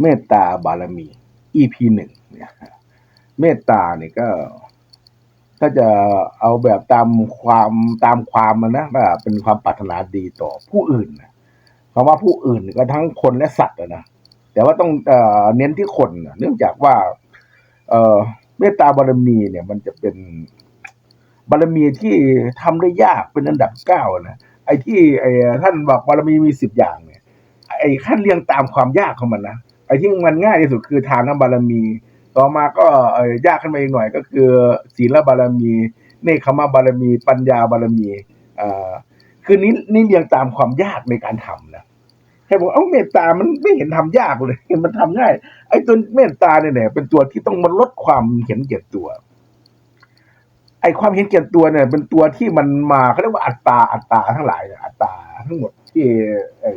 เมตตาบารมี EP หนึ่งเนี่ยเมตตาเนี่ยก็ ถ้าจะเอาแบบตามความตามความมันนะเป็นความปรารถนาดีต่อผู้อื่นนะคำว่าผู้อื่นก็ทั้งคนและสัตว์นะแต่ว่าต้องเอเน้นที่คนนะเนื่องจากว่าเอเมตตาบารมีเนี่ย มันจะเป็นบารมีที่ทำได้ยากเป็นอันดับเก้านะไอ้ที่ไอ้ท่านบอกบารมีมีสิบอย่างเนี่ยไอ้ขั้นเรียงตามความยากของมันนะ ไอ้ที่มันง่ายที่สุดคือทานบารมี ต่อมาก็ยากขึ้นมาอีกหน่อยก็คือศีลบารมีเนคขมะบารมี ปัญญาบารมีอ่าคือนี้นี่เรียงตามความยากในการทำนะให้บอกเอ้าเมตตามันไม่เห็นทำยากเลยมันทำง่าย ไอ้ตัวเมตตาเนี่ยเนี่ยเป็นตัวที่ต้องมาลดความเห็นแก่ตัว ไอ้ความเห็นแก่ตัวเนี่ย เป็นตัวที่มันมาเขาเรียกว่าอัตตาอัตตาทั้งหลายเนี่ยอัตตาทั้งหมดที่ไอ้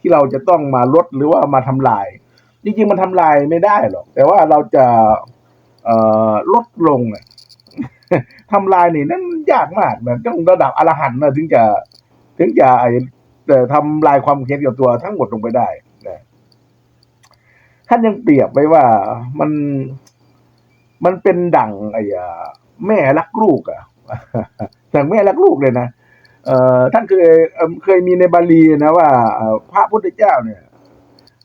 ที่เราจะต้องมาลดหรือว่ามาทำลาย จริงๆมันทำลายไม่ได้หรอก แต่ว่าเราจะเอ่อลดลงอะทำลายนี่นั่นยากมากนะต้องระดับอรหันต์นะถึงจะ ถึงจะไอ้ทำลายความเห็นเกี่ยวกับตัวทั้งหมดลงไปได้นะท่านยังเปรียบไว้ว่ามันมันเป็นดั่งไอ้แม่รักลูกอะดั่งแม่รักลูกเลยนะเอ่อท่านเคยเคยมีในบาลีนะว่าพระพุทธเจ้าเนี่ย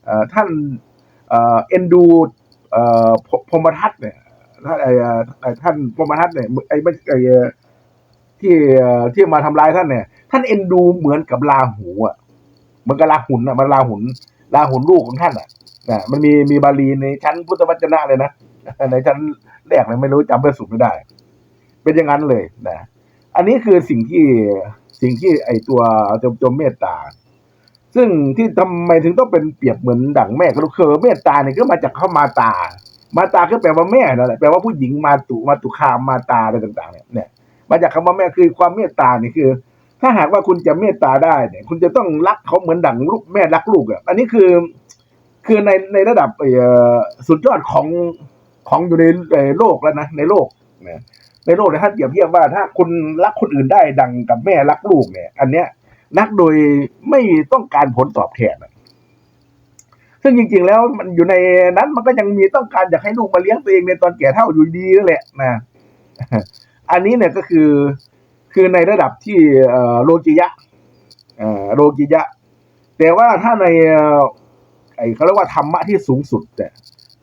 เออท่าน เอ็นดูพรหมทัตเนี่ยท่านไอ้ท่านพรหมทัตเนี่ยไอ้ไม่ไอ้เอ่อที่ที่มาทำร้ายท่านเนี่ย ท่านเอ็นดูเหมือนกับลาหูอะเหมือนกับลาหุนอะมันลาหุนลาหุนลูกของท่านอะนะมันมีมีบาลีในชั้นพุทธวจนะเลยนะในชั้นแรกเลยไม่รู้จำเพื่อสุดไม่ได้ เป็นอย่างนั้นเลยนะ อันนี้คือสิ่งที่สิ่งที่ไอตัวจมจมเมตตา ซึ่งที่ทำไมถึงต้องเป็นเปรียบเหมือนดั่งแม่ก็คือเมตตาเนี่ยก็มาจากเข้ามาตา มาตาก็แปลว่าแม่นั่นแหละแปลว่าผู้หญิงมาตุมาตุคามมาตาอะไรต่าง ๆ เนี่ยเนี่ยมาจากคำว่าแม่คือความเมตตาเนี่ยคือ ถ้าหากว่าคุณจะเมตตาได้เนี่ย คุณจะต้องรักเขาเหมือนดั่งลูกแม่รักลูกอะอันนี้คือ คือในในระดับสุดยอดของของอยู่ในเอ่อโลกแล้วนะในโลกนะในโลกเนี่ยท่านเปรียบเทียบว่าถ้าคุณรักคนอื่นได้ดังกับแม่รักลูกเนี่ย อันเนี้ย รักโดยไม่ต้องการผลตอบแทนซึ่งจริง ๆ แล้วมันอยู่ในนั้นมันก็ยังมีต้องการอยากให้ลูกมาเลี้ยงตัวเองในตอนแก่เท่าอยู่ดีนั่นแหละนะอันนี้เนี่ยก็คือคือในระดับที่โลกิยะโลกิยะ แต่ว่าถ้าในเอ่อไอเขาเรียกว่าธรรมะที่สูงสุดเนี่ย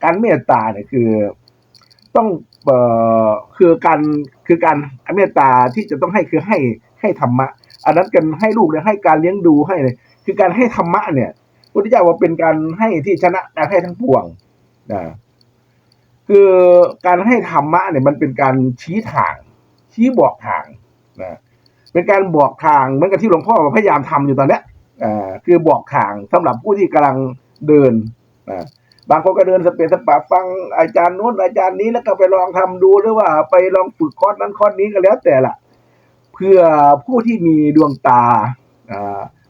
การเมตตาเนี่ยคือต้องเอ่อคือการคือการเมตตาที่จะต้องให้คือให้ให้ธรรมะ อันนั้นกันให้ลูกเนี่ยให้การเลี้ยงดูให้เลยคือการให้ธรรมะเนี่ยพุทธเจ้าว่าเป็นการให้ที่ชนะการให้ทั้งปวงนะคือการให้ธรรมะเนี่ยมันเป็นการชี้ทาง ชี้บอกทางนะเป็นการบอกทางเหมือนกับที่หลวงพ่อพยายามทำอยู่ตอนเนี้ยอ่าคือบอกทางสำหรับผู้ที่กำลังเดินอ่าบางคนก็เดินสเปซสปะฟังอาจารย์โน้นอาจารย์นี้แล้วก็ไปลองทำดูหรือว่าไปลองฝึกคอร์สนั้นคอร์สนี้ก็แล้วแต่ละ พื่อผู้ที่มีดวงตา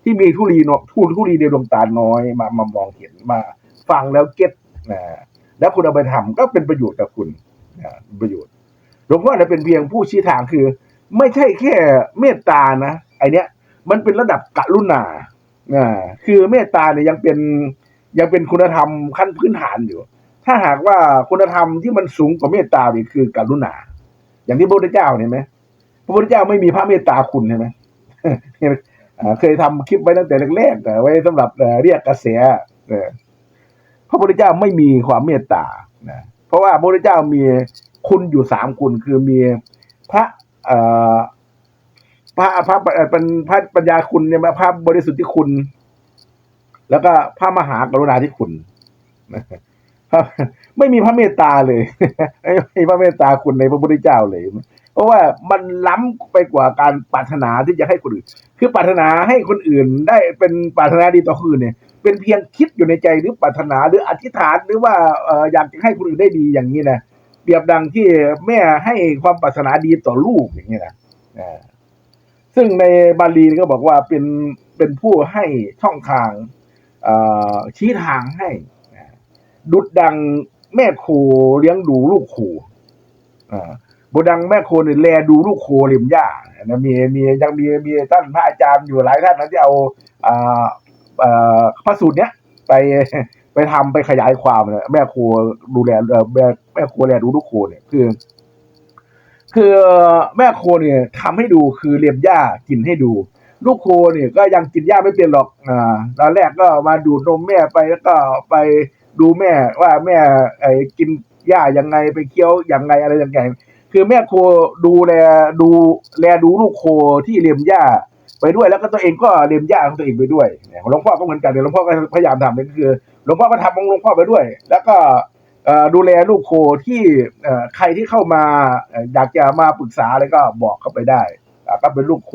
ที่มีทุลีทุทุลีในดวงตาน้อยมามามองเห็นมาฟังแล้วเก็ตนะแล้วคุณเอาไปทำก็เป็นประโยชน์กับคุณนะประโยชน์หลวงพ่อเนี่ยเป็นเพียงผู้ชี้ทางคือ ไม่ใช่แค่เมตตานะไอเนี้ย มันเป็นระดับกรุณาอ่าคือเมตตาเนี่ยยังเป็นยังเป็นคุณธรรมขั้นพื้นฐานอยู่ ถ้าหากว่าคุณธรรมที่มันสูงกว่าเมตตาเนี่ยคือกรุณา อย่างที่พระพุทธเจ้าเนี่ยไหม ระพุทธเจ้าไม่มีพระเมตตาคุณใช่ไหมเคยทำคลิปไว้ตั้งแต่แรกๆแต่ไว้สำหรับเรียกกระแสเออพระพุทธเจ้าไม่มีความเมตตานะเพราะว่าพระพุทธเจ้ามีคุณอยู่สามคุณ คือมีพระพระพระเป็นพระปัญญาคุณเนี่ยพระบริสุทธิคุณ แล้วก็พระมหากรุณาธิคุณไม่มีพระเมตตาเลยไม่มีพระเมตตาคุณในพระพุทธเจ้าเลย เพราะว่ามันล้ำไปกว่าการปรารถนาที่จะให้คนอื่น คือปรารถนาให้คนอื่นได้เป็นปรารถนาดีต่อคนอื่นเนี่ย เป็นเพียงคิดอยู่ในใจหรือปรารถนาหรืออธิษฐานหรือว่าเอ่ออยากจะให้คนอื่นได้ดีอย่างนี้นะเปรียบดังที่แม่ให้ความปรารถนาดีต่อลูกอย่างนี้นะซึ่งในบาลีก็บอกว่าเป็นเป็นผู้ให้ช่องทางชี้ทางให้ ดุดดังแม่โคเลี้ยงดูลูกโคอ่า บดังแม่โคเนี่ยแลดูลูกโคริมหญ้านะมีมียังมีมีท่านพระอาจารย์อยู่หลายท่านนะที่เอาอ่าอ่าพระสูตรเนี้ยไปไปทำไปขยายความนี่ยแม่ครัวดูแลแม่แม่ครัวแลดูลูกโคเนี่ยคือ คือแม่โคเนี่ยทำให้ดูคือเลียมหญ้ากินให้ดู ลูกโคเนี่ยก็ยังกินหญ้าไม่เป็นหรอกอ่าตอนแรกก็มาดูดนมแม่ไปแล้วก็ไปดูแม่ว่าแม่ไอ้กินหญ้ายังไงไปเคี้ยวยังไงอะไรยังไง คือแม่โคดูแลดูแลดูลูกโคที่เลียมหญ้าไปด้วยแล้วก็ตัวเองก็เลียมหญ้าของตัวเองไปด้วยเนี่ยหลวงพ่อก็เหมือนกันเดี๋ยวหลวงพ่อก็พยายามทำนี่นคือหลวงพ่อก็ทำของหลวงพ่อไปด้วย แล้วก็ดูแลลูกโคที่ใครที่เข้ามาอยากจะมาปรึกษาอะไรก็บอกเข้าไปได้ก็เป็นลูกโค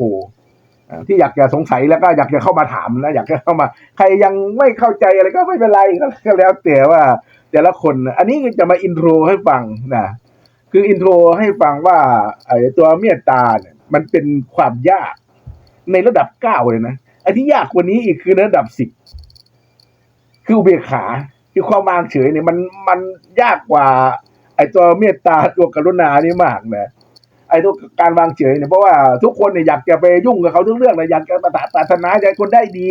ที่อยากจะสงสัยแล้วก็อยากจะเข้ามาถามนะอยากจะเข้ามา ใครยังไม่เข้าใจอะไรก็ไม่เป็นไรก็แล้วแต่ว่า แต่ละคนอันนี้จะมาอินโทรให้ฟังนะ คืออินโทรให้ฟังว่าไอ้ตัวเมตตาเนี่ยมันเป็นความยากในระดับเก้าเลยนะไอ้ที่ยากกว่านี้อีกคือระดับสิบคืออุเบกขาคือความวางเฉยเนี่ยมันมันยากกว่า ไอ้ตัวเมตตาตัวกรุณานี่มากนะไอ้ตัวการวางเฉยเนี่ยเพราะว่าทุกคนเนี่ยอยากจะไปยุ่งกับเขาทุกเรื่องเลยอยากจะปรารถนาอยากคนได้ดี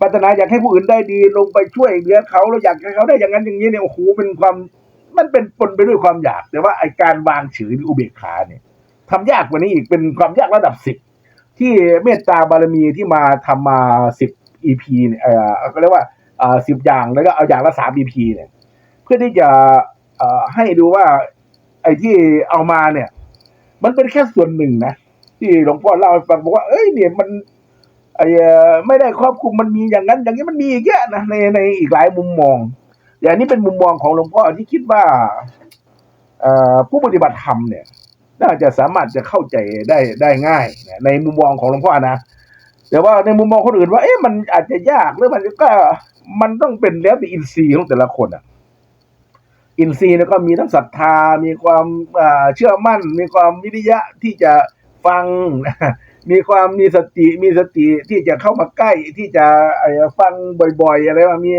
ปรารถนาอยากให้ผู้อื่นได้ดีลงไปช่วยเหลือเขาแล้วอยากให้เขาได้อย่างนั้นอย่างนี้เนี่ยโอ้โหเป็นความ มันเป็นปนไปด้วยความอยาก แต่ว่าไอการวางเฉยหรืออุเบกขาเนี่ยทำยากกว่านี้อีกเป็นความยากระดับสิบที่เมตตาบารมีที่มาทำมาสิบ EP เนี่ยเออก็เรียกว่าอ่าสิบอย่างแล้วก็เอาอย่างละสาม EP เนี่ย เพื่อที่จะเอ่อให้ดูว่า ไอ้ที่เอามาเนี่ย มันเป็นแค่ส่วนหนึ่งนะที่หลวงพ่อเล่าให้ฟังบอกว่า เอ้ยเนี่ยมันไอ้เอ่อไม่ได้ครอบคลุมมันมีอย่างนั้น อย่างนี้มันมีอีกเยอะนะในในอีกหลายมุมมอง อย่างนี้เป็นมุมมองของหลวงพ่อที่คิดว่าผู้ปฏิบัติธรรมเนี่ยน่าจะสามารถจะเข้าใจได้ได้ง่ายในมุมมองของหลวงพ่อนะแต่ว่าในมุมมองคนอื่นว่าเอ๊ะมันอาจจะยากหรือมันก็มันต้องเป็นแล้วแต่อินทรีย์ของแต่ละคนอะ อินทรีย์เนี่ยก็มีทั้งศรัทธา มีความเชื่อมั่น มีความวิริยะที่จะฟัง มีความมีสติ มีสติที่จะเข้ามาใกล้ที่จะฟังบ่อย ๆ อะไรว่ามี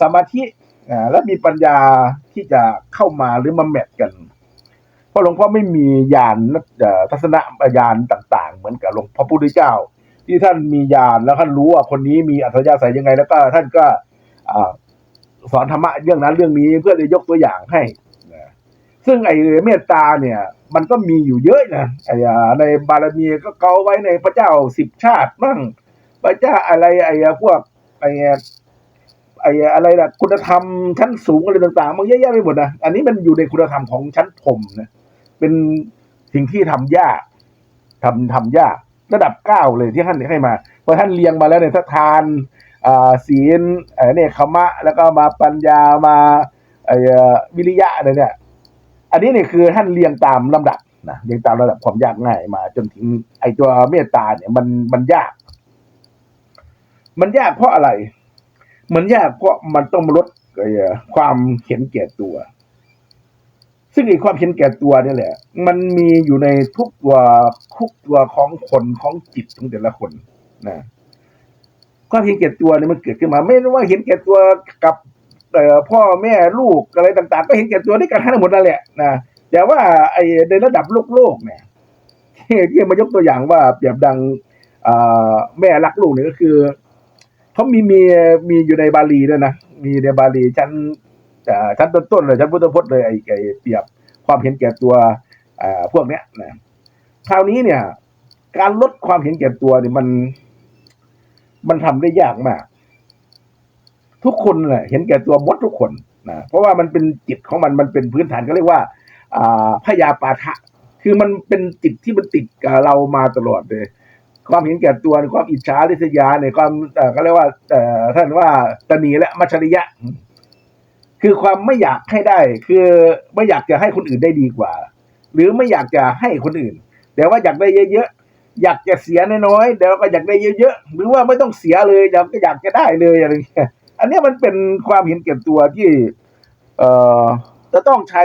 สมาธิอ่าและมีปัญญาที่จะเข้ามาหรือมาแมทกัน เพราะหลวงพ่อไม่มีญาณเอ่อทัศนะญาณต่างๆ เหมือนกับหลวงพ่อพุทธเจ้า ที่ท่านมีญาณแล้วท่านรู้ว่าคนนี้มีอัธยาศัยยังไง แล้วก็ท่านก็อ่าสอนธรรมะเรื่องนั้นเรื่องนี้เพื่อจะยกตัวอย่างให้นะซึ่งไอ้เมตตาเนี่ย มันก็มีอยู่เยอะนะไอ้อ่าในบารมีก็เกาไว้ในพระเจ้าสิบชาติมั่งพระเจ้าอะไรไอ้พวกไอ้ ไอ้อะไรล่ะคุณธรรมชั้นสูงอะไรต่างๆมันเยอะแยะไปหมดนะอันนี้มันอยู่ในคุณธรรมของชั้นพรหมนะเป็นสิ่งที่ทำยากทำทำยาก ระดับเก้าเลยที่ท่านให้มาพอท่านเรียงมาแล้วเนี่ยถ้าทานอ่าศีลเนี่ยคมะ แล้วก็มาปัญญามาไอ้วิริยะอะไรเนี่ย อันนี้เนี่ยคือท่านเรียงตามลำดับนะเรียงตามระดับความยากง่ายมา จนถึงไอ้ตัวเมตตาเนี่ยมันมันยาก มันยากเพราะอะไร มันยากเพราะมันต้องลดความเห็นแก่ตัว ซึ่งไอ้ความเห็นแก่ตัวนี่แหละ มันมีอยู่ในทุกตัวทุกตัวของคนของจิตของแต่ละคนนะความเห็นแก่ตัวเนี่ยมันเกิดขึ้นมา ไม่ว่าเห็นแก่ตัวกับพ่อแม่ลูกอะไรต่าง ๆ ก็เห็นแก่ตัวด้วยกันทั้งหมดนั่นแหละนะแต่ว่าไอ้ในระดับโลกโลกเนี่ยที่ที่มายกตัวอย่างว่าเปรียบดังแม่รักลูกเนี่ยก็คือ เขามีมีมีอยู่ในบาลีด้วยนะ มีในบาลีชั้นอ่าชั้นต้นๆเลยชั้นพุทธพจน์เลยไอ้ไอ้เปรียบความเห็นแก่ตัวอ่าพวกเนี้ยนะคราวนี้เนี่ย การลดความเห็นแก่ตัวเนี่ยมัน มันทำได้ยากมาก ทุกคนแหละเห็นแก่ตัวหมดทุกคนนะเพราะว่ามันเป็นจิตของมันมันเป็นพื้นฐานเขาเรียกว่า อ่าพยาปาทะ คือมันเป็นจิตที่มันติดกับเรามาตลอดเลย ความเห็นแก่ตัวความอิจฉาริษยาเนี่ยความเอ่อเขาเรียกว่าท่านว่าตนีและมัชริยะ คือความไม่อยากให้ได้ คือไม่อยากจะให้คนอื่นได้ดีกว่า หรือไม่อยากจะให้คนอื่น แต่ว่าอยากได้เยอะๆอยากจะเสียน้อยๆเดี๋ยวก็อยากได้เยอะๆหรือว่าไม่ต้องเสียเลยอยากก็อยากจะได้เลยอะไรเงี้ยอันนี้มันเป็นความเห็นแก่ตัวที่ เอ่อจะต้องใช้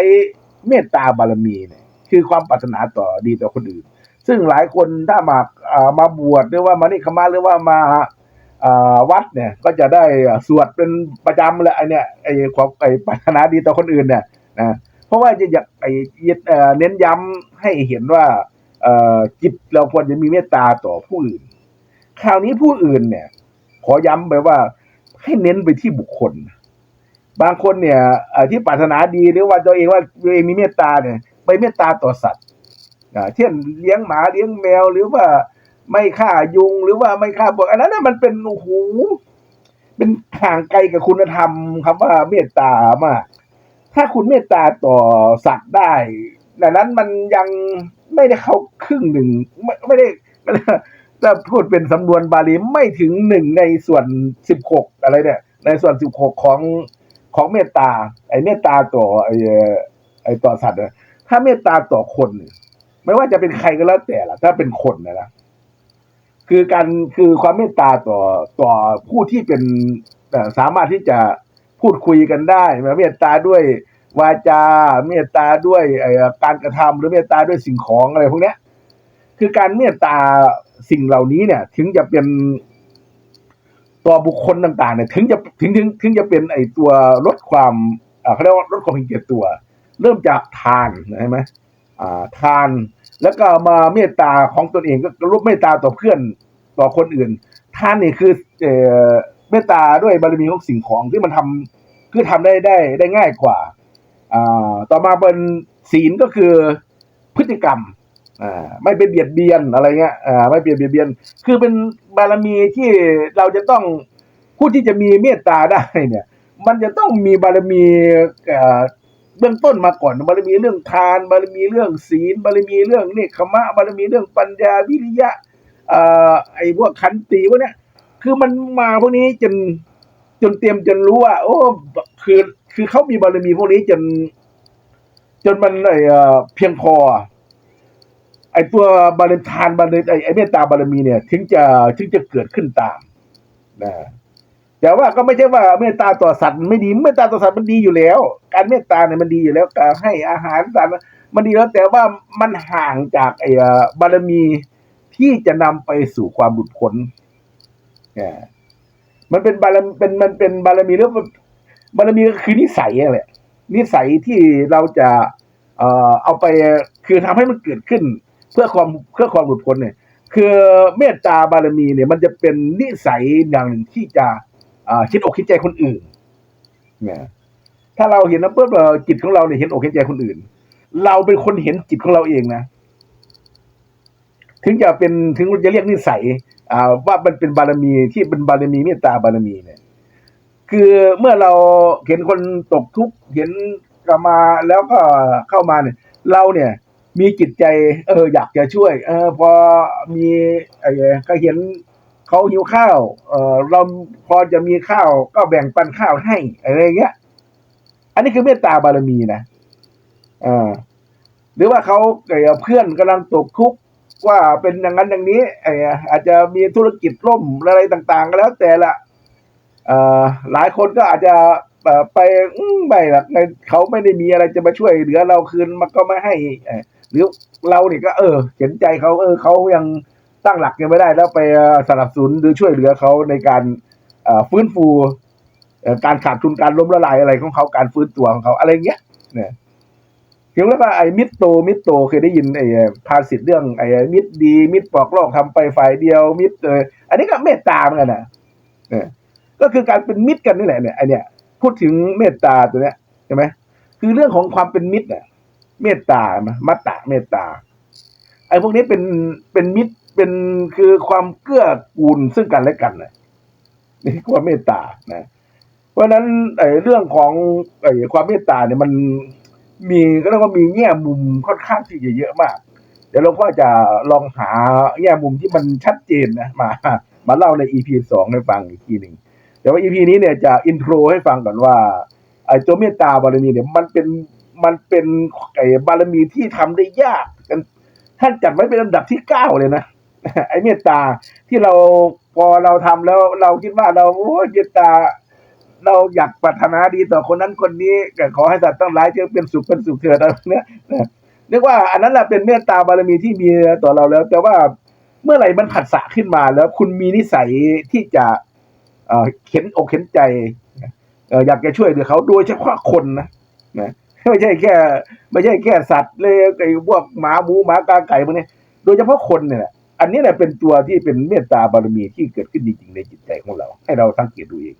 เมตตาบารมีเนี่ยคือความปรารถนาต่อดีต่อคนอื่น ซึ่งหลายคนถ้ามาอ่ามาบวชหรือว่ามานิคมาหรือว่ามาอ่าวัดเนี่ยก็จะได้สวดเป็นประจำเลยไอเนี่ยไอความไอปรารถนาดีต่อคนอื่นเนี่ยนะเพราะว่าจะอยากไอเน้นย้ำให้เห็นว่าจิตเราควรจะมีเมตตาต่อผู้อื่น คราวนี้ผู้อื่นเนี่ย ขอย้ำไปว่าให้เน้นไปที่บุคคล บางคนเนี่ยเอ่อที่ปรารถนาดีหรือว่าตัวเองว่าตัวเองมีเมตตาเนี่ยไปเมตตาต่อสัตว์ เช่นเลี้ยงหมาเลี้ยงแมวหรือว่าไม่ฆ่ายุงหรือว่าไม่ฆ่าพวกอันนั้นนะมันเป็นโอ้โหเป็นห่างไกลกับคุณธรรมคำว่าเมตตามาก ถ้าคุณเมตตาต่อสัตว์ได้ดังนั้นมันยังไม่ได้เข้าครึ่งหนึ่งไม่ไม่ได้ถ้าพูดเป็นสำนวนบาลีไม่ถึงหนึ่งในส่วนสิบหกอะไรเนี่ย ในส่วนสิบหกของของเมตตา ไอ้เมตตาต่อไอ้ไอ้ต่อสัตว์ถ้าเมตตาต่อคนเนี่ย ไม่ว่าจะเป็นใครก็แล้วแต่ละถ้าเป็นคนนะนะคือการคือความเมตตาต่อต่อผู้ที่เป็นสามารถที่จะพูดคุยกันได้เมตตาด้วยวาจา เมตตาด้วยการกระทำหรือเมตตาด้วยสิ่งของอะไรพวกนี้คือการเมตตาสิ่งเหล่านี้เนี่ย ถึงจะเป็นต่อบุคคลต่างๆเนี่ยถึงจะถึงถึงถึงจะเป็นไอตัวลดความเขาเรียกว่าลดความเห็นแก่ตัว เริ่มจากทานใช่ไหม ทานแล้วก็มาเมตตาของตนเองก็รูปเมตตาต่อเพื่อนต่อคนอื่น ท่านนี่คือเอ่อเมตตาด้วยบารมีของสิ่งของที่มันทำคือทำได้ได้ได้ง่ายกว่าอ่าต่อมาเป็นศีลก็คือพฤติกรรมอ่าไม่ไปเบียดเบียนอะไรเงี้ยอ่าไม่เบียดเบียน คือเป็นบารมีที่เราจะต้องผู้ที่จะมีเมตตาได้เนี่ย มันจะต้องมีบารมี เบื้องต้นมาก่อนบารมีเรื่องทาน บารมีเรื่องศีล บารมีเรื่องเนคขมะ บารมีเรื่องปัญญาวิริยะอไอ้พวกขันติพวกเนี้ยคือมันมาพวกนี้จนจนเตรียมจนรู้ว่า โอ้คือคือเขามีบารมีพวกนี้จน จนมันเอ่อเพียงพอ ไอตัวบารมีทานบารมีไอไอเมตตาบารมีเนี่ย ถึงจะถึงจะเกิดขึ้นตามนะ แต่ว่าก็ไม่ใช่ว่าเมตตาต่อสัตว์ไม่ดีเมตตาต่อสัตว์มันดีอยู่แล้ว การเมตตาเนี่ยมันดีอยู่แล้วการให้อาหารสัตว์มันดีแล้วแต่ว่ามันห่างจากไอเอ่อบารมีที่จะนำไปสู่ความหลุดพ้นเนี่ยมันเป็นบารมีเป็นมันเป็นบารมีหรือบารมีก็คือนิสัยแหละนิสัยที่เราจะเอ่อเอาไปคือทำให้มันเกิดขึ้น เพื่อความเพื่อความหลุดพ้นเนี่ย คือเมตตาบารมีเนี่ย มันจะเป็นนิสัยอย่างหนึ่งที่จะ คิดอกคิดใจคนอื่นเนี่ยถ้าเราเห็นนะเพื่อจิตของเราเนี่ยเห็นอกเห็นใจคนอื่น เราเป็นคนเห็นจิตของเราเองนะถึงจะเป็นถึงจะเรียกนิสัย อ่า ว่ามันเป็นบารมีที่เป็นบารมีเมตตาบารมีเนี่ย คือเมื่อเราเห็นคนตกทุกข์เห็นกลับมาแล้วก็เข้ามาเนี่ย เราเนี่ย มีจิตใจ เออ อยากจะช่วย เออ พอมีไอ้ก็เห็น เขาหิวข้าว เออเราพอจะมีข้าวก็แบ่งปันข้าวให้อะไรเงี้ย อันนี้คือเมตตาบารมีนะอ่าหรือว่าเขาเเพื่อนกำลังตกทุกข์ว่าเป็นอย่างนั้นอย่างนี้ไอ้อาจจะมีธุรกิจล่มอะไรต่างๆก็แล้วแต่ละเอ่อหลายคนก็อาจจะไปอืมไม่หรอกในเขาไม่ได้มีอะไรจะมาช่วยเหลือเราคืนมันก็ไม่ให้เออหรือเราเนี่ยก็ เออ เห็นใจเขาเออเขายัง ตั้งหลักยังไม่ได้แล้วไปสนับสนุนหรือช่วยเหลือเขาในการฟื้นฟูการขาดทุนการล้มละลายอะไรของเขาการฟื้นตัวของเขาอะไรเงี้ยเนี่ยถึงแล้วก็ไอ้มิตรโตมิตรโตเคยได้ยินไอ้ภาษิตเรื่องไอ้มิตรดี มิตรปลอกลอกทำไปฝ่ายเดียว มิตรเอออันนี้ก็เมตตาเหมือนกันนะเนี่ยก็คือการเป็นมิตรกันนี่แหละเนี่ยไอเนี่ยพูดถึงเมตตาตัวเนี้ยใช่ไหมคือเรื่องของความเป็นมิตรเนี่ยเมตตามัตตะเมตตาไอ้พวกนี้เป็นเป็นมิตร เป็นคือความเกื้อกูลซึ่งกันและกันนะนี่คือความเมตตานะเพราะฉะนั้นไอ้เรื่องของไอ้ความเมตตาเนี่ยมันมีก็เรียกว่ามีแง่มุมค่อนข้างที่จะเยอะมาก เดี๋ยวเราก็จะลองหาแง่มุมที่มันชัดเจนนะมา มาเล่าใน EP สองให้ฟังอีกทีหนึ่งแต่ว่า EP นี้เนี่ยจะอินโทรให้ฟังก่อนว่าไอ้ตัวเมตตาบารมีเนี่ยมันเป็นมันเป็นไอ้บารมีที่ทำได้ยากกันท่านจัดไว้เป็นลำดับที่เก้าเลยนะ ไอ้เมตตาที่เราพอเราทำแล้วเราคิดว่าเราโอ้เมตตา เราอยากปรารถนาดีต่อคนนั้นคนนี้ก็ขอให้สัตว์ทั้งหลายจงเป็นสุขเป็นสุขเถิดอะไรเนี้ยนะเรียกว่าอันนั้นแหละเป็นเมตตาบารมีที่มีต่อเราแล้ว แต่ว่าเมื่อไหร่มันผัสสะขึ้นมาแล้ว คุณมีนิสัยที่จะเอ่อเห็นอกเห็นใจเอ่ออยากจะช่วยเหลือเขาโดยเฉพาะคนนะนะไม่ใช่แค่ ไม่ใช่แค่สัตว์เลยไอ้พวกหมาหมูหมากาไก่พวกนี้โดยเฉพาะคนเนี่ยแหละ อันนี้แหละเป็นตัวที่เป็นเมตตาบารมีที่เกิดขึ้นจริงๆในจิตใจของเรา ให้เราสังเกตดูเอง